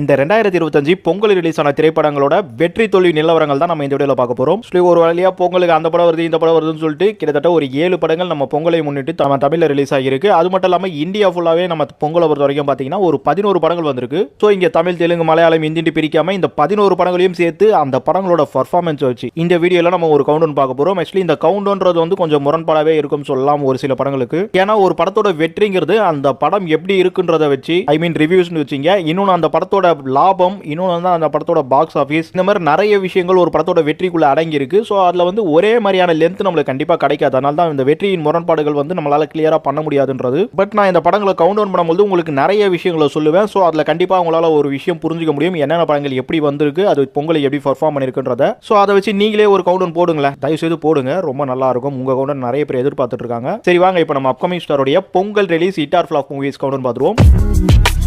இந்த ரெண்டாயிரத்தி இருபத்தஞ்சு பொங்கல் ரிலீஸ் ஆன திரைப்படங்களோட வெற்றி தோல்வி நிலவரங்கள் தான் நம்ம இந்த வீடியோவில் பார்க்க போகிறோம் ஸோ ஒரு வழியாக பொங்கலுக்கு அந்த படம் வருது இந்த படம் வருதுன்னு சொல்லிட்டு கிட்டத்தட்ட ஒரு ஏழு படங்கள் நம்ம பொங்கலை முன்னிட்டு நம்ம தமிழில் ரிலீஸ் ஆகியிருக்கு. அது மட்டும் இல்லாமல் இந்தியா ஃபுல்லாகவே நம்ம பொங்கலை பொறுத்த வரைக்கும் பார்த்தீங்கன்னா ஒரு பதினோரு படங்கள் வந்திருக்கு. ஸோ இங்கே தமிழ் தெலுங்கு மலையாளம் இந்தின்னு பிரிக்காமல் இந்த பதினோரு படங்களையும் சேர்த்து அந்த படங்களோட பர்ஃபார்மன்ஸ் வச்சு இந்த வீடியோவில் நம்ம ஒரு கவுண்ட் பார்க்க போகிறோம் ஆக்சுவலி இந்த கவுண்டன்றது வந்து கொஞ்சம் முரண்பாடாகவே இருக்கும் சொல்லலாம் ஒரு சில படங்களுக்கு. ஏன்னா ஒரு படத்தோட வெற்றிங்கிறது அந்த படம் எப்படி இருக்குன்றத வச்சு ஐ மீன் ரிவ்யூஸ்னு வச்சிங்க இன்னொன்று அந்த படத்தோட லாபம் இன்னொன்று வந்து அந்த படத்தோட பாக்ஸ் ஆஃபீஸ் இந்த மாதிரி நிறைய விஷயங்கள் ஒரு படத்தோட வெற்றிக்குள்ள அடங்கி இருக்கு ஸோ அதில் வந்து ஒரே மாதிரியான லென்த் நம்மளுக்கு கண்டிப்பாக கிடைக்காது. அதனால தான் இந்த வெற்றியின் முரண்பாடுகள் வந்து நம்மளால் கிளியராக பண்ண முடியாதுன்றது. பட் நான் இந்த படங்களை கவுண்ட் டவுன் பண்ணும்போது உங்களுக்கு நிறைய விஷயங்களை சொல்லுவேன். ஸோ அதில் கண்டிப்பாக உங்களால் ஒரு விஷயம் புரிஞ்சுக்க முடியும். என்னென்ன படங்கள் எப்படி வந்திருக்கு அது பொங்கலை எப்படி பர்ஃபார்ம் பண்ணிருக்குன்றத. ஸோ அதை வச்சு நீங்களே ஒரு கவுண்ட் டவுன் போடுங்களேன். தயவு செய்து போடுங்க. ரொம்ப நல்லா இருக்கும். உங்கள் கவுண்ட் நிறைய பேர் எதிர்பார்த்துட்டு இருக்காங்க. சரி வாங்க இப்போ நம்ம upcoming ஸ்டாரோடைய Pongal release hit or flop movies count பார்த்துருவோம்.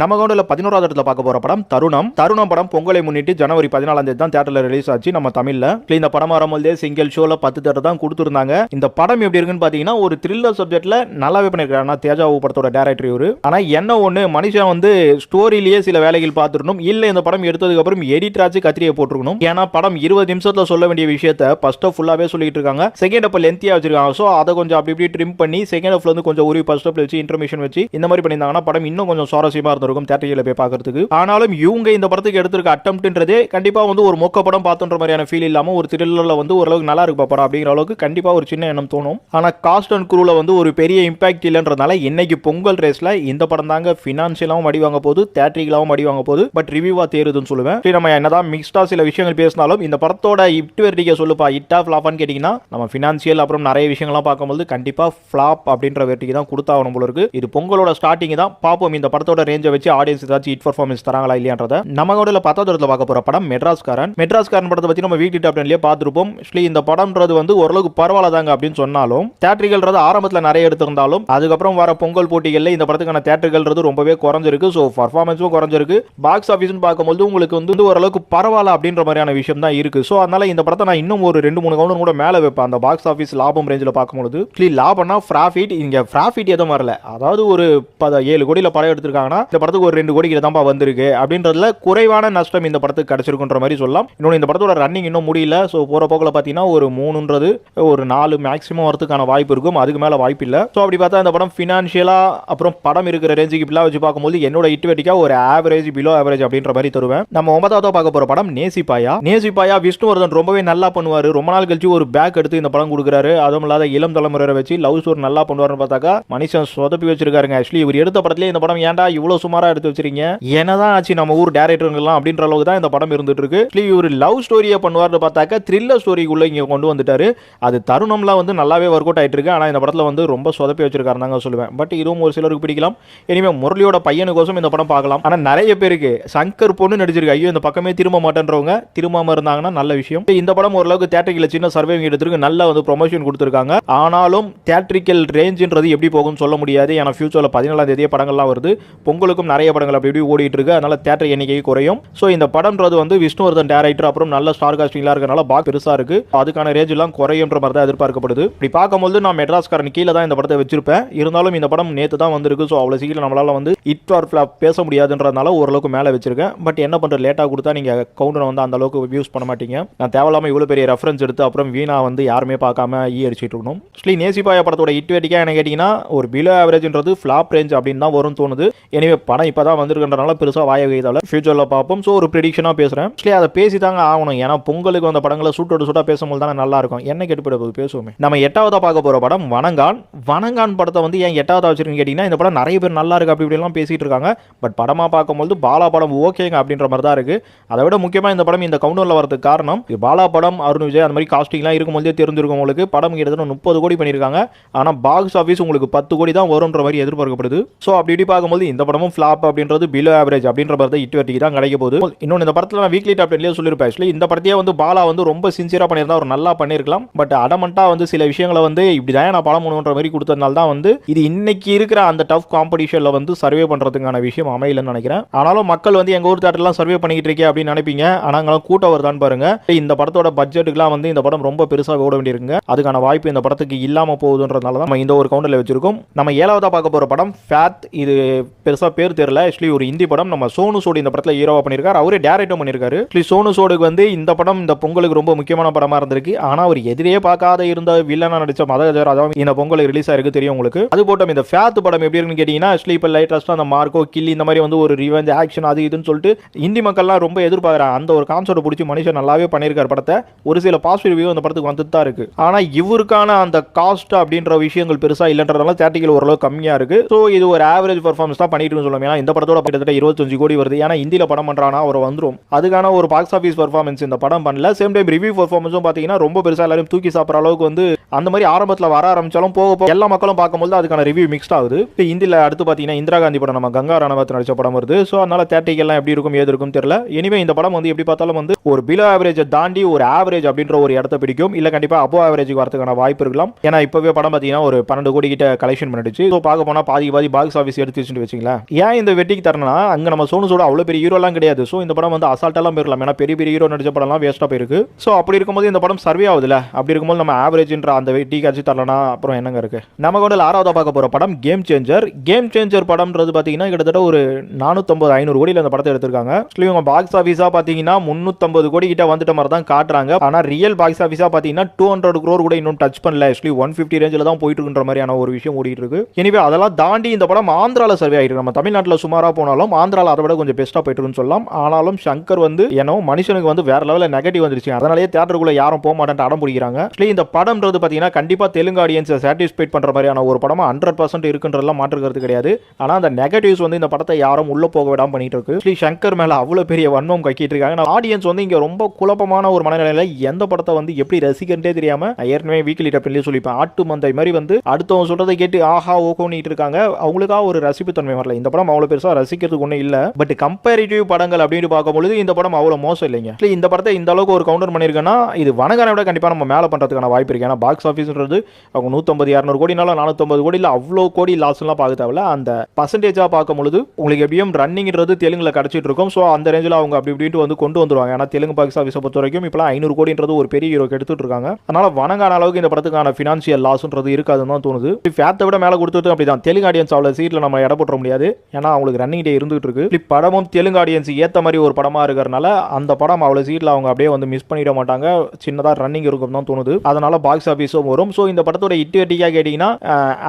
நம்ம கவுண்டில் பதினோராவது இடத்துல பார்க்க போகிற படம் தருணம். தருணம் படம் பொங்கலை முன்னிட்டு ஜனவரி பதினாலாம் தேதி தான் தேட்டரில் ரிலீஸ் ஆச்சு நம்ம தமிழில். இந்த படம் வரும்போதே சிங்கிள் ஷோவில் பத்து தேட்டர் தான் கொடுத்துருந்தாங்க. இந்த படம் எப்படி இருக்குன்னு பார்த்தீங்கன்னா ஒரு த்ரில்லர் சப்ஜெக்ட்டில் நல்லாவே பண்ணிருக்காரு தேஜாவு படத்தோட டேரக்டர் இவர். ஆனால் என்ன ஒன்று மனுஷன் வந்து ஸ்டோரியிலேயே சில வேலைகள் பார்த்துருக்கணும் இல்லை இந்த படம் எடுத்ததுக்கப்புறம் எடிட்டராச்சு கத்திரியை போட்டிருக்கணும். ஏன்னா படம் இருபது நிமிஷத்தில் சொல்ல வேண்டிய விஷயத்த ஃபர்ஸ்ட் ஃபுல்லாகவே சொல்லிட்டு இருக்காங்க. செகண்ட் அப்போ லென்த்தியாக வச்சிருக்காங்க. ஸோ அதை கொஞ்சம் அப்படி இப்படி ட்ரிம் பண்ணி செகண்ட் ஹாஃப்ல வந்து கொஞ்சம் உருவி ஃபர்ஸ்ட் வச்சு இன்ஃபர்மேஷன் வச்சு இந்த மாதிரி பண்ணியிருந்தாங்கன்னா படம் இன்னும் கொஞ்சம் சுவாரஸ்யமா இருக்கும் தேட்டரியில் போய் பார்க்கறதுக்கு. ஆனாலும் இவங்க இந்த படத்துக்கு எடுத்திருக்க அட்டம்ப்ட்ன்றதே கண்டிப்பாக வந்து ஒரு மொக்க படம் பார்த்தோன்ற மாதிரியான ஃபீல் இல்லாமல் ஒரு த்ரில்லரில் வந்து ஓரளவுக்கு நல்லா இருக்கு படம் அப்படிங்கிற அளவுக்கு கண்டிப்பாக ஒரு சின்ன எண்ணம் தோணும். ஆனால் காஸ்ட் அண்ட் குரூவில் வந்து ஒரு பெரிய இம்பாக்ட் இல்லைன்றதுனால இன்னைக்கு பொங்கல் ரேஸில் இந்த படம் தாங்க ஃபினான்ஷியலாகவும் அடி வாங்க போகுது தேட்டரிகளாகவும் அடி வாங்க போகுது பட் ரிவ்யூவாக தேருதுன்னு சொல்லுவேன். சரி நம்ம என்னதான் மிக்ஸ்டா சில விஷயங்கள் பேசினாலும் இந்த படத்தோட இட்டு வெர்டிகை சொல்லுப்பா இட்டா ஃப்ளாப்னு கேட்டிங்கன்னா நம்ம ஃபினான்ஷியல் அப்புறம் நிறைய விஷயங்கள்லாம் பார்க்கும்போது கண்டிப்பாக ஃப்ளாப் அப்படின்ற வெர்டிக்கு தான் கொடுத்தாகணும் போல இருக்கு. இது பொங்கலோட ஸ்டார்டிங் தான் பார்ப்போம். இந்த படத்தோட ரேஞ்சை வச்சு ஆடியன்ஸ் ஏதாச்சும் ஹிட் பர்ஃபார்மன்ஸ் தராங்களா இல்லையான்றத நம்ம கூட பத்தாவது இடத்துல பார்க்க போற படம் மெட்ராஸ்காரன். மெட்ராஸ்காரன் படத்தை பத்தி நம்ம வீட்டு டாப் பார்த்துருப்போம். ஆக்சுவலி இந்த படம்ன்றது வந்து ஓரளவுக்கு பரவாயில்ல தாங்க அப்படின்னு சொன்னாலும் தேட்டர்கள்ன்றது ஆரம்பத்தில் நிறைய எடுத்திருந்தாலும் அதுக்கப்புறம் வர பொங்கல் போட்டிகளில் இந்த படத்துக்கான தேட்டர்கள்ன்றது ரொம்பவே குறைஞ்சிருக்கு. ஸோ பர்ஃபார்மன்ஸும் குறைஞ்சிருக்கு. பாக்ஸ் ஆஃபீஸ்னு பார்க்கும்போது உங்களுக்கு வந்து ஓரளவுக்கு பரவாயில்ல அப்படின்ற மாதிரியான விஷயம் தான் இருக்கு. ஸோ அதனால இந்த படத்தை நான் இன்னும் ஒரு ரெண்டு மூணு கவுண்ட் கூட மேலே வைப்பேன். அந்த பாக்ஸ் ஆஃபீஸ் லாபம் ரேஞ்சில் பார்க்கும்போது ஆக்சுவலி லாபம்னா ப்ராஃபிட் இங்கே ப்ராஃபிட் எதுவும் வரல. அதாவது ஒரு பத ஏழு கோடியில் படம் எடுத்திருக்காங்கன்னா இந்த படத்துக்கு ஒரு ரெண்டு கோடிக்கு தான்ப்பா வந்திருக்கு. அப்படின்றதுல குறைவான நஷ்டம் இந்த படத்துக்கு கிடைச்சிருக்குன்ற மாதிரி சொல்லலாம். இன்னொன்று இந்த படத்தோட ரன்னிங் இன்னும் முடியல. ஸோ போகிற போக்கில் பார்த்தீங்கன்னா ஒரு மூணுன்றது ஒரு நாலு மேக்ஸிமம் வரதுக்கான வாய்ப்பு இருக்கும். அதுக்கு மேலே வாய்ப்பு இல்லை. ஸோ அப்படி பார்த்தா இந்த படம் ஃபினான்ஷியலாக அப்புறம் படம் இருக்கிற ரேஞ்சுக்கு இப்படிலாம் வச்சு பார்க்கும்போது என்னோட இட்டுவெட்டிக்காக ஒரு ஆவரேஜ் பிலோ ஆவரேஜ் அப்படின்ற மாதிரி தருவேன். நம்ம ஒன்பதாவது பார்க்க போகிற படம் நேசிப்பாயா? நேசிப்பாயா விஷ்ணுவர்தன் ரொம்பவே நல்லா பண்ணுவார். ரொம்ப நாள் கழிச்சு ஒரு பேக் எடுத்து இந்த படம் கொடுக்குறாரு. அதுவும் இல்லாத இளம் தலைமுறையை வச்சு லவ் ஸ்டோர் நல்லா பண்ணுவார்னு பார்த்தாக்கா மனுஷன் சொதப்பி வச்சிருக்காருங்க. ஆக்சுவலி இவர் எடுத்த படத்துலேயே இந்த படம் ஏன்டா இவ்வளோ சுமாராக எடுத்து வச்சிருக்கீங்க. என்னதான் ஆச்சு நம்ம ஊர் டேரக்டருங்கெல்லாம் அப்படின்ற அளவுக்கு தான் இந்த படம் இருந்துட்டு இருக்கு ஆக்சுவலி இவர் லவ் ஸ்டோரியை பண்ணுவார்னு பார்த்தாக்க த்ரில்லர் ஸ்டோரிக்குள்ள இங்கே கொண்டு வந்துட்டாரு. அது தருணம்லாம் வந்து நல்லாவே ஒர்க் அவுட் ஆயிட்டு இருக்கு ஆனால் இந்த படத்தில் வந்து ரொம்ப சொதப்பி வச்சிருக்காருந்தாங்க சொல்லுவேன். பட் இதுவும் ஒரு சிலருக்கு பிடிக்கலாம். இனிமே முரளியோட பையனுக்கோசம் இந்த படம் பார்க்கலாம். ஆனால் நிறைய பேருக்கு சங்கர் பொண்ணு நடிச்சிருக்கு. ஐயோ இந்த பக்கமே திரும்ப மாட்டேன்றவங்க திரும்பாம இருந்தாங்கன்னா நல்ல விஷயம். இந்த படம் ஓரளவுக்கு தேட்டரிக்கல சின்ன சர்வேவிங் எடுத்துருக்கு. நல்லா வந்து ப்ரொமோஷன் கொடுத்துருக்காங்க. ஆனாலும் தேட்ரிக்கல் ரேஞ்சுன்றது எப்படி போகும்னு சொல்ல முடியாது. ஏன்னா ஃபியூச்சரில் பதினேழாம் தேதியே படங்கள்லாம் வருது. பொங்கல் பொங்கலுக்கும் நிறைய படங்கள் அப்படி இப்படி ஓடிட்டு இருக்கு அதனால தேட்டர் எண்ணிக்கை குறையும். ஸோ இந்த படம்ன்றது வந்து விஷ்ணுவர்தன் டேரக்டர் அப்புறம் நல்ல ஸ்டார் காஸ்டிங்லாம் இருக்கனால பாக் பெருசா இருக்கு. அதுக்கான ரேஞ்ச் எல்லாம் குறையுன்ற மாதிரி தான் எதிர்பார்க்கப்படுது. இப்படி பார்க்கும்போது நான் மெட்ராஸ்காரன் கீழே தான் இந்த படத்தை வச்சிருப்பேன். இருந்தாலும் இந்த படம் நேற்று தான் வந்திருக்கு. ஸோ அவ்வளோ சீக்கிரம் நம்மளால வந்து இட் ஆர் ஃபிளாப் பேச முடியாதுன்றதுனால ஓரளவுக்கு மேலே வச்சிருக்கேன். பட் என்ன பண்ணுற லேட்டாக கொடுத்தா நீங்க கவுண்டரை வந்து அந்த அளவுக்கு யூஸ் பண்ண மாட்டீங்க. நான் தேவையில்லாம இவ்வளோ பெரிய ரெஃபரன்ஸ் எடுத்து அப்புறம் வீணா வந்து யாருமே பார்க்காம ஈ அடிச்சிட்டு இருக்கணும். ஸ்லீ நேசிபாய படத்தோட இட் வேட்டிக்காக என்ன கேட்டிங்கன்னா ஒரு பிலோ ஆவரேஜ்ன்றது ஃபிளாப் ரேஞ்ச் அப்படின்னு தான் வரும்னு தோணுது. எனவே படம் இப்போ தான் வந்திருக்கின்றனால பெருசாக வாய வைத்தால ஃபியூச்சரில் பார்ப்போம். ஸோ ஒரு ப்ரிடிக்ஷனாக பேசுகிறேன் ஆக்சுவலி அதை பேசி தாங்க ஆகணும். ஏன்னா பொங்கலுக்கு வந்த படங்களை சூட்டோடு சூட்டாக பேசும்போது தானே நல்லா இருக்கும். என்ன கெட்டுப்பட போது பேசுவோமே. நம்ம எட்டாவதாக பார்க்க போகிற படம் வனங்கான் வனங்கான் படத்தை வந்து ஏன் எட்டாவதாக வச்சிருக்கீங்க கேட்டிங்கன்னா இந்த படம் நிறைய பேர் நல்லா இருக்குது அப்படி இப்படிலாம் பேசிகிட்டு இருக்காங்க. பட் படமாக பார்க்கும்போது பாலா படம் ஓகேங்க அப்படின்ற மாதிரி தான் இருக்குது அதை விட முக்கியமாக இந்த படம் இந்த கவுண்டரில் வரதுக்கு காரணம் பாலா படம் அருண் விஜய் அந்த மாதிரி காஸ்டிங்லாம் இருக்கும்போதே தெரிஞ்சிருக்கும் உங்களுக்கு. படம் கிட்டத்தட்ட முப்பது கோடி பண்ணியிருக்காங்க. ஆனால் பாக்ஸ் ஆஃபீஸ் உங்களுக்கு பத்து கோடி தான் வரும்ன்ற மாதிரி எதிர்பார்க்கப்படுது. ஸோ அப்படி இப்படி பார்க்கும்போது இந்த படமும் ஃப்ளாப் அப்படின்றது பிலோ ஆவரேஜ் அப்படின்ற மாதிரி தான் இட்டு வெட்டிக்கு தான் கிடைக்க போகுது. இன்னொன்று இந்த படத்தில் நான் வீக்லி டாப் டென்லேயே சொல்லியிருப்பேன். ஆக்சுவலி இந்த படத்தையே வந்து பாலா வந்து ரொம்ப சின்சியராக பண்ணியிருந்தா ஒரு நல்லா பண்ணியிருக்கலாம். பட் அடமெண்ட்டாக வந்து சில விஷயங்களை வந்து இப்படி தான் நான் படம் பண்ணுன்ற மாதிரி கொடுத்ததுனால தான் வந்து இது இன்னைக்கு இருக்கிற அந்த டஃப் காம்படிஷனில் வந்து சர்வே பண்ணுறதுக்கான விஷயம் அமையலன்னு நினைக்கிறேன். ஆனாலும் மக்கள் வந்து எங்கள் ஊர் தேட்டர்லாம் சர்வே பண்ணிக்கிட்டு இருக்கே அப்படின்னு நினைப்பீங்க. ஆனால் அங்கெல்லாம் கூட்டம் வருதான்னு பாருங்க. இந்த படத்தோட பட்ஜெட்டுக்குலாம் வந்து இந்த படம் ரொம்ப பெருசாக ஓட வேண்டியிருக்குங்க. அதுக்கான வாய்ப்பு இந்த படத்துக்கு இல்லாமல் போகுதுன்றதுனால தான் நம்ம இந்த ஒரு கவுண்டரில் வச்சிருக்கோம். நம்ம ஏழாவதாக பார்க்க போகிற படம் ஃபேத் இது பெருசாக பேர் தெரியல. ஆக்சுவலி ஒரு ஹிந்தி படம் நம்ம சோனு சோடு இந்த படத்தில் ஹீரோவாக பண்ணியிருக்காரு அவரே டேரக்டும் பண்ணியிருக்காரு ஆக்சுவலி சோனு சோடுக்கு வந்து இந்த படம் இந்த பொங்கலுக்கு ரொம்ப முக்கியமான படமாக இருந்திருக்கு. ஆனால் அவர் எதிரே பார்க்காத இருந்த வில்லனா மதகஜர் அதாவது இந்த பொங்கல் ரிலீஸ் ஆயிருக்கு தெரியும் உங்களுக்கு. அது போட்டோம் இந்த ஃபேத் படம் எப்படி இருக்குன்னு கேட்டிங்கன்னா ஆக்சுவலி இப்போ லைட்டஸ்ட்டாக அந்த மார்க்கோ கில்லி இந்த மாதிரி வந்து ஒரு ரிவெஞ்ச் ஆக்ஷன் அது இதுன்னு சொல்லிட்டு ஹிந்தி மக்கள்லாம் ரொம்ப எதிர்பார்க்குறாங்க. அந்த ஒரு கான்செப்ட் பிடிச்சி மனுஷன் நல்லாவே பண்ணியிருக்காரு படத்தை. ஒரு சில பாசிட்டிவ் ரிவ்யூ அந்த படத்துக்கு வந்துட்டு தான் இருக்கு. ஆனால் இவருக்கான அந்த காஸ்ட் அப்படின்ற விஷயங்கள் பெருசாக இல்லைன்றதுனால தேட்டிகள் ஓரளவு கம்மியாக இருக்கு. ஸோ இது ஒரு ஆவரேஜ் பர்ஃபார்மன்ஸ் தான் பண்ணிட்டு சொல்லலாம் ஏன்னா இந்த படத்தோட கிட்டத்தட்ட இருபத்தஞ்சு கோடி வருது. ஏன்னா இந்தியில் படம் பண்ணுறானா அவர் வந்துடும் அதுக்கான ஒரு பாக்ஸ் ஆஃபீஸ் பர்ஃபார்மன்ஸ் இந்த படம் பண்ணல. சேம் டைம் ரிவ்யூ பர்ஃபார்மன்ஸும் பார்த்தீங்கன்னா ரொம்ப பெருசாக எல்லாரும் தூக்கி சாப்பிட்ற அளவுக்கு வந்து அந்த மாதிரி ஆரம்பத்தில் வர ஆரம்பிச்சாலும் போக போக எல்லா மக்களும் பார்க்கும்போது அதுக்கான ரிவ்யூ மிக்ஸ்ட் ஆகுது. இப்போ இந்தியில் அடுத்து பார்த்தீங்கன்னா இந்திரா காந்தி படம் நம்ம கங்கா ரணவத் நடிச்ச படம் வருது. ஸோ அதனால தேட்டிக்கெல்லாம் எப்படி இருக்கும் ஏது இருக்கும் தெரியல. எனிவே இந்த படம் வந்து எப்படி பார்த்தாலும் வந்து ஒரு பிலோ ஆவரேஜை தாண்டி ஒரு ஆவரேஜ் அப்படின்ற ஒரு இடத்த பிடிக்கும். இல்லை கண்டிப்பாக அபோ ஆவரேஜுக்கு வரதுக்கான வாய்ப்பு இருக்கலாம். ஏன்னா இப்போவே படம் பார்த்தீங்கன்னா ஒரு பன்னெண்டு கோடி கிட்ட கலெக்ஷன் பண்ணிடுச்சு. ஸோ பார்க்க போனால் பாதி பாதி பாக்ஸ் ஆஃபீஸ் எடுத்து வச்சுட்டு வச்சிங்களேன். ஏன் இந்த வெட்டிக்கு தரணும்னா அங்கே நம்ம சோனு சோட அவ்வளோ பெரிய ஹீரோலாம் கிடையாது. ஸோ இந்த படம் வந்து அசால்ட்டெல்லாம் போயிடலாம் ஏன்னா பெரிய பெரிய ஹீரோ நடிச்ச படம்லாம் வேஸ்ட்டாக போயிருக்கு. ஸோ அப்படி இருக்கும்போது இந்த படம் சர்வே ஆகுதுல அப்படி இருக்கும்போது நம்ம ஆவரேஜ்ன்ற அந்த வெட்டி காட்சி தரலனா அப்புறம் என்னங்க இருக்கு? நம்ம கொண்டு ஆறாவதா பார்க்க போகிற படம் கேம் சேஞ்சர் கேம் சேஞ்சர் படம்ன்றது பார்த்தீங்கன்னா கிட்டத்தட்ட ஒரு நானூற்றம்பது ஐநூறு கோடியில் இந்த படத்தை எடுத்திருக்காங்க. ஆக்சுவலி இவங்க பாக்ஸ் ஆஃபீஸாக பார்த்தீங்கன்னா முந்நூற்றம்பது கோடி கிட்ட வந்துட்ட மாதிரி தான் காட்டுறாங்க. ஆனால் ரியல் பாக்ஸ் ஆஃபீஸாக பார்த்தீங்கன்னா டூ ஹண்ட்ரட் க்ரோர் கூட இன்னும் டச் பண்ணல. ஆக்சுவலி ஒன் ஃபிஃப்டி ரேஞ்சில் தான் போயிட்டு இருக்கின்ற மாதிரியான ஒரு விஷயம் ஓடிட்டு இருக்கு. எனவே அதெல்லாம் தாண்டி இந்த படம் ஆந்திராவில் சர்வே ஆகிருக்கு நம்ம தமிழ் தமிழ்நாட்டில் சுமாராக போனாலும் ஆந்திராவில் அதை விட கொஞ்சம் பெஸ்ட்டாக போயிட்டு சொல்லலாம். ஆனாலும் சங்கர் வந்து ஏன்னோ மனுஷனுக்கு வந்து வேற லெவலில் நெகட்டிவ் வந்துருச்சு. அதனாலேயே தேட்டருக்குள்ள யாரும் போக மாட்டேன்ட்டு அடம் பிடிக்கிறாங்க. ஆக்சுவலி இந்த படம்ன்றது பார்த்தீங்கன்னா கண்டிப்பாக தெலுங்கு ஆடியன்ஸை சாட்டிஸ்ஃபைட் பண்ணுற மாதிரியான ஒரு படமாக ஹண்ட்ரட் பர்சன்ட் இருக்குன்றதுலாம் மாற்றுக்கிறது கிடையாது. ஆனால் அந்த நெகட்டிவ்ஸ் வந்து இந்த படத்தை யாரும் உள்ள போக விடாமல் பண்ணிட்டு இருக்கு ஸ்ரீ சங்கர் மேல அவ்வளவு பெரிய வன்மம் கக்கிட்டு இருக்காங்க. ஆடியன்ஸ் வந்து இங்க ரொம்ப குழப்பமான ஒரு மனநிலையில் எந்த படத்தை வந்து எப்படி ரசிக்கிறதே தெரியாம ஏற்கனவே வீக்லி டப்பிலே சொல்லிப்பேன். ஆட்டு மந்தை மாதிரி வந்து அடுத்தவங்க சொல்றதை கேட்டு ஆஹா ஓகோன்னு இருக்காங்க. அவங்களுக்காக ஒரு ரசிப்பு தன்மை வரல. இந்த படம் அவ்வளவு பெருசா ரசிக்கிறதுக்கு ஒன்றும் இல்ல. பட் கம்பேரிட்டிவ் படங்கள் அப்படின்னு பார்க்கும்பொழுது இந்த படம் அவ்வளவு மோசம் இல்லைங்க. இல்லை இந்த படத்தை இந்த அளவுக்கு ஒரு கவுண்டர் பண்ணியிருக்கேன்னா இது வனகனை விட கண்டிப்பா நம்ம மேல பண்றதுக்கான வாய்ப்பு இருக்கு. ஏன்னா பாக்ஸ் ஆஃபீஸ்ன்றது அவங்க நூற்றம்பது இரநூறு கோடினால நானூற்றம்பது கோடியில் அவ்வளோ கோடி லாஸ்லாம் பார்க்க தேவையில்ல. அந்த பர்சன்டேஜாக பார்க்கும் பொழுது உங்களுக்கு எப்படியும் ரன்னிங்கிறது தெலுங்குல கிடச்சிட்டு இருக்கும். ஸோ அந்த ரேஞ்சில் அவங்க அப்படி இப்படின்ட்டு வந்து கொண்டு வந்துருவாங்க. ஏன்னா தெலுங்கு பாக்ஸ் ஆஃபீஸை பொறுத்த வரைக்கும் இப்போலாம் ஐநூறு கோடின்றது ஒரு பெரிய ஹீரோக்கு எடுத்துட்டு இருக்காங்க. அதனால வணங்கான அளவுக்கு இந்த படத்துக்கான ஃபினான்ஷியல் லாஸ்ன்றது இருக்காதுன்னு தான் தோணுது. ஃபேத்தை விட மேலே கொடுத்துட்டு அப்படி தான் தெலுங்கு ஆடியன்ஸ் அவ்வளோ சீட்டில் நம்ம இட போட்டுற முடியாது. ஏன்னா அவங்களுக்கு ரன்னிங் டே இருந்துகிட்டு இருக்கு படமும் தெலுங்கு ஆடியன்ஸ் ஏற்ற மாதிரி ஒரு படமாக இருக்கிறனால அந்த படம் அவ்வளோ சீட்டில் அவங்க அப்படியே வந்து மிஸ் பண்ணிட மாட்டாங்க. சின்னதாக ரன்னிங் இருக்கும் தான் தோணுது. அதனால பாக்ஸ் ஆஃபீஸும் வரும். ஸோ இந்த படத்தோட இட்டு வெட்டிக்காக கேட்டிங்கன்னா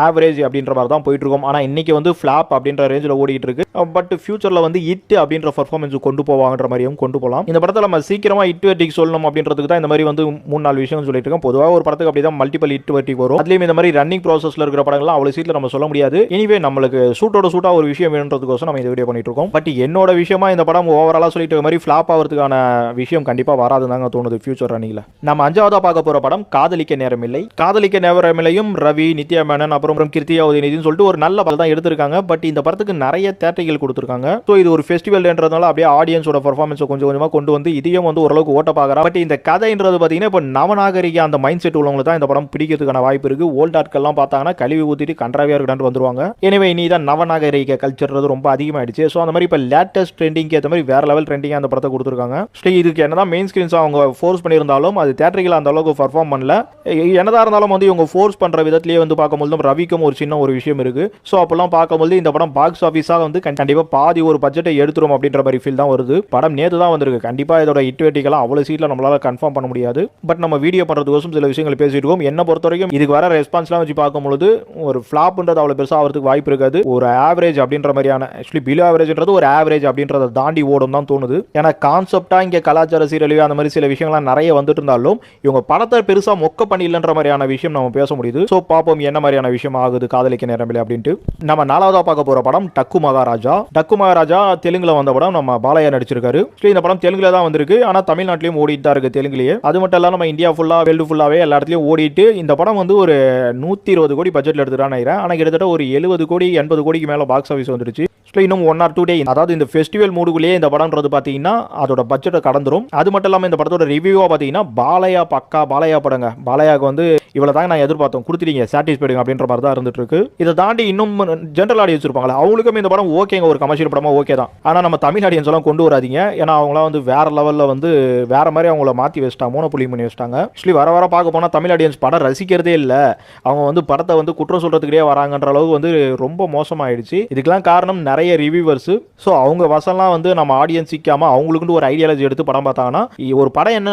ஆவரேஜ் அப்படின்ற மாதிரி தான் போயிட்டு இருக்கும் ஆனால் இன்னைக்கு வந்து ஃபிளாப் அப்படின்ற ரேஞ்சில் ஓடிட்டு இருக்கு பட் ஃபியூச்சரில் வந்து இட்டு அப்படின்ற பர்ஃபார்மன்ஸ் கொண்டு போவாங்கன்ற மாதிரியும் கொண்டு போகலாம் இந்த படத்தில் நம்ம சீக்கிரமாக இட்டு வெட்டிக்கு சொல்லணும் அப்படின்றதுக்கு தான் இந்த மாதிரி வந்து மூணு நாலு விஷயம் சொல்லிட்டு இருக்கோம். பொதுவாக ஒரு படத்துக்கு அப்படி தான் மல்டிபிள் இட்டு வெட்டிக்கு வரும். அதுலேயும் இந்த மாதிரி ரன்னிங் ப்ராசஸில் இருக்கிற படங்கள்லாம் அவ்வளோ சீட்டில் நம்ம சொல்ல முடியாது. எனிவே நம்மளுக்கு சூட்டோட சூட்டாக ஒரு விஷயம் வேணுன்றதுக்கோசம் நம்ம இந்த வீடியோ பண்ணிட்டு இருக்கோம் பட் என்னோட விஷயமா இந்த படம் ஓவராலாக சொல்லிட்டு மாதிரி ஃபிளாப் ஆகிறதுக்கான விஷயம் கண்டிப்பாக வராதுதாங்க தோணுது ஃபியூச்சர் ரன்னிங்கில் நம்ம அஞ்சாவதா பார்க்க போகிற படம் காதலிக்க நேரமில்லை. காதலிக்க நேரமில்லையும் ரவி நித்யா மேனன் அப்புறம் கிருத்தியா உதயநிதினு சொல்லிட்டு ஒரு நல்ல படம் தான் எடுத்திருக்காங்க. பட் இந்த படத்துக்கு நிறைய தேட்டைகள் கொடுத்துருக்காங்க. ஸோ இது ஒரு ஃபெஸ்டிவல்ன்றதுனால அப்படியே ஆடியன்ஸோட பர்ஃபார்மன்ஸை கொஞ்சம் கொஞ்சமாக கொண்டு வந்து இதையும் வந்து ஓரளவுக்கு ஓட்ட பார்க்குறா. பட் இந்த கதைன்றது பார்த்தீங்கன்னா இப்போ நவநாகரிக அந்த மைண்ட் செட் உள்ளவங்களுக்கு தான் இந்த படம் பிடிக்கிறதுக்கான வாய்ப்பு இருக்கு. ஓல்ட் ஆட்கள்லாம் பார்த்தாங்கன்னா கழுவி ஊற்றிட்டு கன்றாவியாக இருக்கலான்ட்டு வந்துருவாங்க. எனவே இனி தான் நவநாகரிக கல்ச்சர்ன்றது ரொம்ப அதிகமாயிடுச்சு. ஸோ அந்த மாதிரி இப்போ லேட்டஸ்ட் ட்ரெண்டிங்க்கு ஏற்ற மாதிரி வேற லெவல் ட்ரெண்டிங்காக அந்த படத்தை கொடுத்துருக்காங்க. ஸோ இதுக்கு என்னதான் மெயின் ஸ்க்ரீன்ஸ் அவங்க ஃபோர்ஸ் பண்ணியிருந்தாலும் அது தேட்டரிகள் அந்த அளவுக்கு பர்ஃபார்ம் பண்ணல. எ- என்னதான் இருந்தாலும் வந்து இவங்க ஃபோர்ஸ் பண்ணுற விதத்திலேயே வந்து பார்க்கும்போது ரவிக்கும் ஒரு சின்ன ஒரு விஷயம் இருக்கு. ஸோ அப்போல்லாம் பார்க்கும்போது இந்த படம் பாக்ஸ் ஆஃபீஸாக வந்து கண்டிப்பாக பாதி ஒரு பட்ஜெட்டை எடுத்துரும் அப்படின்ற மாதிரி ஃபீல் தான் வருது. படம் நேற்று தான் வந்திருக்கு. கண்டிப்பாக இதோட இட் வெட்டிக்கெல்லாம் அவ்வளோ சீட்டில் நம்மளால் கன்ஃபார்ம் பண்ண முடியாது. பட் நம்ம வீடியோ பண்ணுறதுக்கோசம் சில விஷயங்கள் பேசிட்டு என்ன பொறுத்த வரைக்கும் இதுக்கு வர ரெஸ்பான்ஸ்லாம் வச்சு பார்க்கும்போது ஒரு ஃப்ளாப்ன்றது அவ்வளோ பெருசாக ஆகிறதுக்கு வாய்ப்பு இருக்காது. ஒரு ஆவரேஜ் அப்படின்ற மாதிரியான ஆக்சுவலி பிலோ ஆவரேஜ்ன்றது ஒரு ஆவரேஜ் அப்படின்றத தாண்டி ஓடும் தான் தோணுது. ஏன்னா கான்செப்டாக இங்கே கலாச்சார சீரழிவு அந்த மாதிரி சில விஷயங்கள்லாம் நிறைய வந்துட்டு இருந்தாலும் இவங்க படத்தை பெருசாக மொக்க பண்ணிடலன்ற மாதிரியான விஷயம் நம்ம பேச முடியுது. ஸோ பார்ப்போம் என்ன மாதிரியான விஷயம் ஆகுது காதலிக்க நேரமில்லை அப்படின்ட்டு. நம்ம நாலாவதா பார்க்க போகிற படம் டக்கு மகாராஜா. டக்கு மகாராஜா தெலுங்கில் வந்த படம் நம்ம பாலையா நடிச்சிருக்காரு. So, இந்த படம் தெலுங்குல தான் வந்திருக்கு. ஆனால் தமிழ்நாட்டிலையும் ஓடிட்டு தான் இருக்கு தெலுங்குலேயே. அது மட்டும் இல்லாம நம்ம இந்தியா ஃபுல்லாக வேர்ல்டு ஃபுல்லாகவே எல்லா இடத்துலையும் ஓடிட்டு இந்த படம் வந்து ஒரு நூற்றி இருபது கோடி பட்ஜெட்டில் எடுத்துட்டான்னு நினைக்கிறேன். ஆனால் கிட்டத்தட்ட ஒரு எழுபது கோடி எண்பது கோடிக்கு மேலே பாக்ஸ் ஆஃபீஸ் வந்துருச்சு ஸோ இன்னும் ஒன் ஆர் டூ டே அதாவது இந்த ஃபெஸ்டிவல் மூடுக்குள்ளேயே இந்த படம்ன்றது பார்த்தீங்கன்னா அதோட பட்ஜெட்டை கடந்துரும். அது மட்டும் இல்லாமல் இந்த படத்தோட ரிவ்யூவாக பார்த்தீங்கன்னா பாலையா பக்கா பாலையா படங்க. பாலையாவுக்கு வந்து இவ்வளோ தாங்க நான் எதிர்பார்த்தோம். கொடுத்துட்டீங்க சாட்டிஸ்ஃபைடுங்க அப்படின்ற மாதிரி தான் இருந்துட்டு இருக்கு இதை தாண்டி இன்னும் ஜென்ரல் ஆடியன்ஸ் இருப்பாங்களா அவங்களுக்கும் இந்த படம் ஓகேங்க ஒரு கமர்ஷியல் படமாக ஓகே தான். ஆனால் நம்ம தமிழ் ஆடியன்ஸ் எல்லாம் கொண்டு வராதீங்க. ஏன்னா அவங்களாம் வந்து வேற லெவலில் வந்து வேற மாதிரி அவங்கள மாற்றி வச்சிட்டாங்க மூணு புள்ளி பண்ணி வச்சிட்டாங்க. ஆக்சுவலி வர வர பார்க்க போனால் தமிழ் ஆடியன்ஸ் படம் ரசிக்கிறதே இல்லை. அவங்க வந்து படத்தை வந்து குற்றம் சொல்கிறதுக்கிட்டே வராங்கன்ற அளவுக்கு வந்து ரொம்ப மோசமாயிடுச்சு. இதுக்கெல்லாம் காரணம் நிறைய ரிவியூவர்ஸு ஸோ அவங்க வசம்லாம் வந்து நம்ம ஆடியன்ஸ் சிக்காமல் அவங்களுக்குன்னு ஒரு ஐடியாலஜி எடுத்து படம் பார்த்தாங்கன்னா ஒரு படம் என்ன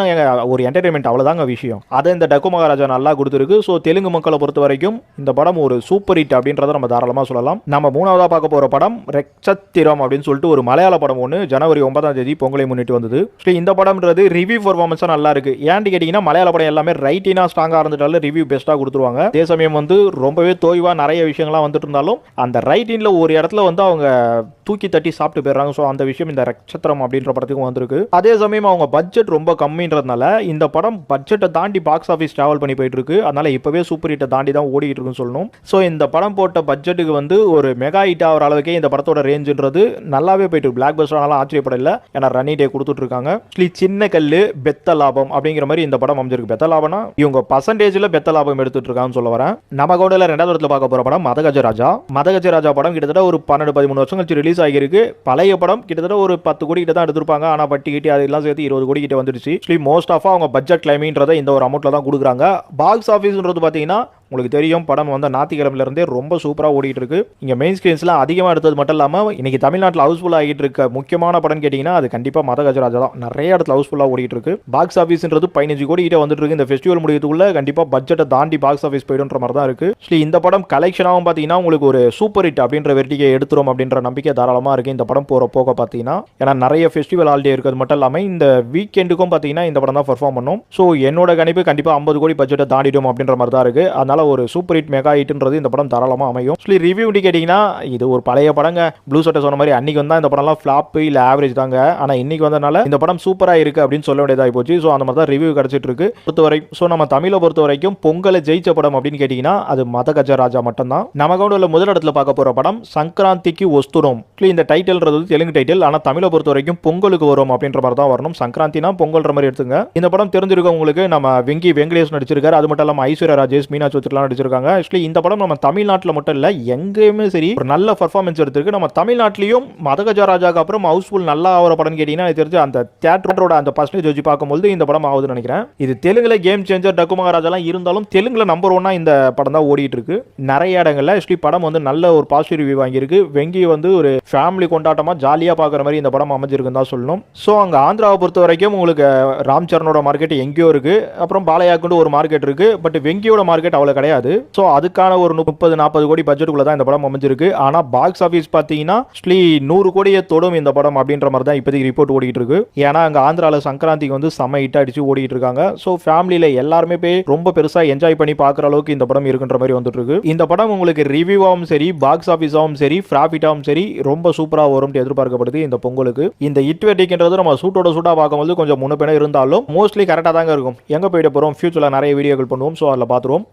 ஒரு என்டர்டைன்மெண்ட் அவ்வளோதாங்க விஷயம். அதை இந்த டக்கு மகாராஜா நல்லா கொடுத்துருக்கு. ஸோ தெலுங்கு மக்களை பொறுத்த வரைக்கும் இந்த படம் ஒரு சூப்பர் ஹிட் அப்படின்றத நம்ம தாராளமாக சொல்லலாம். நம்ம மூணாவதாக பார்க்க போகிற படம் ரெக்ஷத்திரம் அப்படின்னு சொல்லிட்டு ஒரு மலையாள படம் ஒன்று ஜனவரி ஒன்பதாம் தேதி பொங்கலை முன்னிட்டு வந்தது. ஸோ இந்த படம்ன்றது ரிவ்யூ பர்ஃபார்மன்ஸாக நல்லா இருக்கு. ஏன்னு கேட்டிங்கன்னா மலையாள படம் எல்லாமே ரைட்டினா ஸ்ட்ராங்காக இருந்துட்டாலும் ரிவ்யூ பெஸ்ட்டாக கொடுத்துருவாங்க. அதே சமயம் வந்து ரொம்பவே தோய்வாக நிறைய விஷயங்கள்லாம் வந்துட்டு இருந்தாலும் அந்த ரைட்டினில் ஒரு இடத்துல வந்து அவங்க தூக்கி தட்டி சாப்பிட்டு போயிடுறாங்க. ஸோ அந்த விஷயம் இந்த நட்சத்திரம் அப்படின்ற படத்துக்கும் வந்திருக்கு. அதே சமயம் அவங்க பட்ஜெட் ரொம்ப கம்மின்றதுனால இந்த படம் பட்ஜெட்டை தாண்டி பாக்ஸ் ஆஃபீஸ் டிராவல் பண்ணி போயிட்டு இருக்கு அதனால இப்போவே சூப்பர் ஹிட்டை தாண்டி தான் ஓடிட்டு இருக்குன்னு சொல்லணும். ஸோ இந்த படம் போட்ட பட்ஜெட்டுக்கு வந்து ஒரு மெகா ஹிட் ஆகிற அளவுக்கே இந்த படத்தோட ரேஞ்சுன்றது நல்லாவே போயிட்டு பிளாக் பஸ்டர்னால ஆச்சரியப்படல ஏன்னா ரன்னி டே கொடுத்துட்டு இருக்காங்க ஆக்சுவலி சின்ன கல்லு பெத்த லாபம் அப்படிங்கிற மாதிரி இந்த படம் அமைஞ்சிருக்கு. பெத்த லாபம்னா இவங்க பர்சன்டேஜில் பெத்த லாபம் எடுத்துட்டு இருக்காங்கன்னு சொல்ல வரேன். நம்ம கூட ரெண்டாவது இடத்துல பார்க்க போற படம் மதகஜ ராஜா மதகஜ ராஜா படம் கிட்டத்தட்ட ஒரு பன்னெண்டு பதிமூணு வருஷம் கழிச்சு ரிலீஸ் ஆகியிருக்கு. பழைய படம் கிட்டத்தட்ட ஒரு பத்து கோடி கிட்ட தான் எடுத்திருப்பாங்க. ஆனால் பட்டி கிட்டி அதெல்லாம் சேர்த்து இருபது கோடி கிட்ட வந்துருச்சு. ஆக்சுவலி மோஸ்ட் ஆஃப் அவங்க பட்ஜெட் கிளைமின்றதை இந்த ஒரு அமௌண்ட்ல தான் கொடுக்குறாங்க. பாக்ஸ் ஆஃபீஸ்ன்றது பார்த்தீங்கன்னா உங்களுக்கு தெரியும் படம் வந்து ஞாத்திக்கிழமையிலேருந்தே ரொம்ப சூப்பராக ஓடிட்டு இருக்கு இங்கே மெயின் ஸ்கிரீன்ஸ்லாம் அதிகமாக எடுத்தது மட்டும் இல்லாமல் இன்னைக்கு தமிழ்நாட்டில் ஹவுஸ்ஃபுல் ஆகிட்டு இருக்க முக்கியமான படம் கேட்டிங்கன்னா அது கண்டிப்பாக மத கஜராஜா தான். நிறைய இடத்துல ஹவுஸ்ஃபுல்லாக ஓடிட்டு இருக்கு பாக்ஸ் ஆஃபீஸ்ன்றது பதினஞ்சு கோடி கிட்ட வந்துட்டு இருக்கு இந்த ஃபெஸ்டிவல் முடியத்துக்குள்ள கண்டிப்பாக பட்ஜெட்டை தாண்டி பாக்ஸ் ஆஃபீஸ் போயிடுன்ற மாதிரி தான் இருக்கு. ஆக்சுவலி இந்த படம் கலெக்ஷனாகவும் பார்த்தீங்கன்னா உங்களுக்கு ஒரு சூப்பர் ஹிட் அப்படின்ற வெற்றியை எடுத்துரும் அப்படின்ற நம்பிக்கை தாராளமாக இருக்கு. இந்த படம் போகிற போக பார்த்தீங்கன்னா ஏன்னா நிறைய ஃபெஸ்டிவல் ஹாலிடே இருக்கிறது மட்டும் இல்லாமல் இந்த வீக்கெண்டுக்கும் பார்த்தீங்கன்னா இந்த படம் தான் பர்ஃபார்ம் பண்ணும். ஸோ என்னோட கணிப்பு கண்டிப்பாக ஐம்பது கோடி பட்ஜெட்டை தாண்டிடும் அப்படின்ற மாதிரி தான் இருக்கு. அதனால ஒரு சூப்பர் ஹிட் மெகா ஹிட்ன்றது இந்த படம் தாராளமாக அமையும். ஆக்சுவலி ரிவ்யூ கேட்டிங்கன்னா இது ஒரு பழைய படங்க. ப்ளூ சட்டை சொன்ன மாதிரி அன்னைக்கு வந்தா இந்த படம்லாம் ஃப்ளாப் இல்லை ஆவரேஜ் தாங்க. ஆனால் இன்னைக்கு வந்தனால இந்த படம் சூப்பராக இருக்கு அப்படின்னு சொல்ல வேண்டியதாகி போச்சு. ஸோ அந்த மாதிரி தான் ரிவ்யூ கிடைச்சிட்டு இருக்கு. பொறுத்தவரை ஸோ நம்ம தமிழை பொறுத்த வரைக்கும் பொங்கலை ஜெயிச்ச படம் அப்படின்னு கேட்டிங்கன்னா அது மத கஜராஜா மட்டும்தான். நமக்கு உள்ள முதல் இடத்துல பார்க்க போகிற படம் சங்கராந்திக்கு ஒஸ்துரம். இந்த டைட்டில்ன்றது தெலுங்கு டைட்டில் ஆனால் தமிழை பொறுத்த வரைக்கும் பொங்கலுக்கு வரும் அப்படின்ற மாதிரி தான் வரணும். சங்கராந்தினா பொங்கல்ன்ற மாதிரி எடுத்துங்க. இந்த படம் தெரிஞ்சிருக்கவங்களுக்கு நம்ம வெங்கி வெங்கடேஷ் நடிச்சிருக்காரு. அது மட்டும் இல்லாமல் ஐஸ்வர்யா ராஜேஷ் மீனா சோத்ரிலாம் நடிச்சிருக்காங்க. ஆக்சுவலி இந்த படம் நம்ம தமிழ்நாட்டில் மட்டும் இல்லை எங்கேயுமே சரி ஒரு நல்ல பர்ஃபார்மன்ஸ் எடுத்திருக்கு. நம்ம தமிழ்நாட்டிலையும் மதகஜா ராஜாக்கு அப்புறம் ஹவுஸ்ஃபுல் நல்லா ஆகிற படம் கேட்டிங்கன்னா எனக்கு தெரிஞ்சு அந்த தியேட்டரோட அந்த பர்சன்டேஜ் வச்சு பார்க்கும்போது இந்த படம் ஆகுதுன்னு நினைக்கிறேன். இது தெலுங்குல கேம் சேஞ்சர் டக்கு மகாராஜாலாம் இருந்தாலும் தெலுங்குல நம்பர் ஒன்னா இந்த படம் தான் ஓடிட்டு இருக்கு. நிறைய இடங்கள்ல ஆக்சுவலி படம் வந்து நல்ல ஒரு பாசிட்டிவ் ரிவ்யூ வாங்கியிருக்கு. வெங்கி வந்து ஒரு ஃபேமிலி கொண்டாட்டமா ஜாலியா பார்க்குற மாதிரி இந்த படம் அமைஞ்சிருக்குன்னு தான் சொல்லணும். ஸோ அங்க ஆந்திராவை பொறுத்த வரைக்கும் உங்களுக்கு ராம் சரணோட மார்க்கெட் எங்கேயோ இருக்கு. அப்புறம் பாலையாக்குண்டு ஒரு மார்க்கெட் இருக்கு. பட் வெங்கியோட மார்க்கெட் அவ்வளோ கிடையாது. ஸோ அதுக்கான ஒரு முப்பது நாற்பது கோடி பட்ஜெட்டுக்குள்ள தான் இந்த படம் அமைஞ்சிருக்கு. ஆனால் பாக்ஸ் ஆஃபீஸ் பார்த்தீங்கன்னா ஸ்லீ நூறு கோடியை தொடும் இந்த படம் அப்படின்ற மாதிரி தான் இப்போதைக்கு ரிப்போர்ட் ஓடிட்டு இருக்கு ஏன்னா அங்கே ஆந்திராவில் சங்கராந்திக்கு வந்து செம்ம ஹிட் அடிச்சு ஓடிட்டு இருக்காங்க. ஸோ ஃபேமிலியில் எல்லாருமே போய் ரொம்ப பெருசாக என்ஜாய் பண்ணி பார்க்குற அளவுக்கு இந்த படம் இருக்குன்ற மாதிரி வந்துட்டு இருக்கு இந்த படம் உங்களுக்கு ரிவ்யூவாகவும் சரி பாக்ஸ் ஆஃபீஸாகவும் சரி ப்ராஃபிட்டாகவும் சரி ரொம்ப சூப்பராக வரும்னு எதிர்பார்க்கப்படுது இந்த பொங்கலுக்கு. இந்த இட் வெட்டிக்கின்றது நம்ம சூட்டோட சூட்டாக பார்க்கும்போது கொஞ்சம் முன்ன பின்ன இருந்தாலும் மோஸ்ட்லி கரெக்டாக தாங்க இருக்கும். எங்கே போயிட்டு போகிறோம் ஃபியூச்சரில் நிறைய வீடியோக்கள் பண்ணுவோம். ஸோ அதில் பார்த்துருவோம்.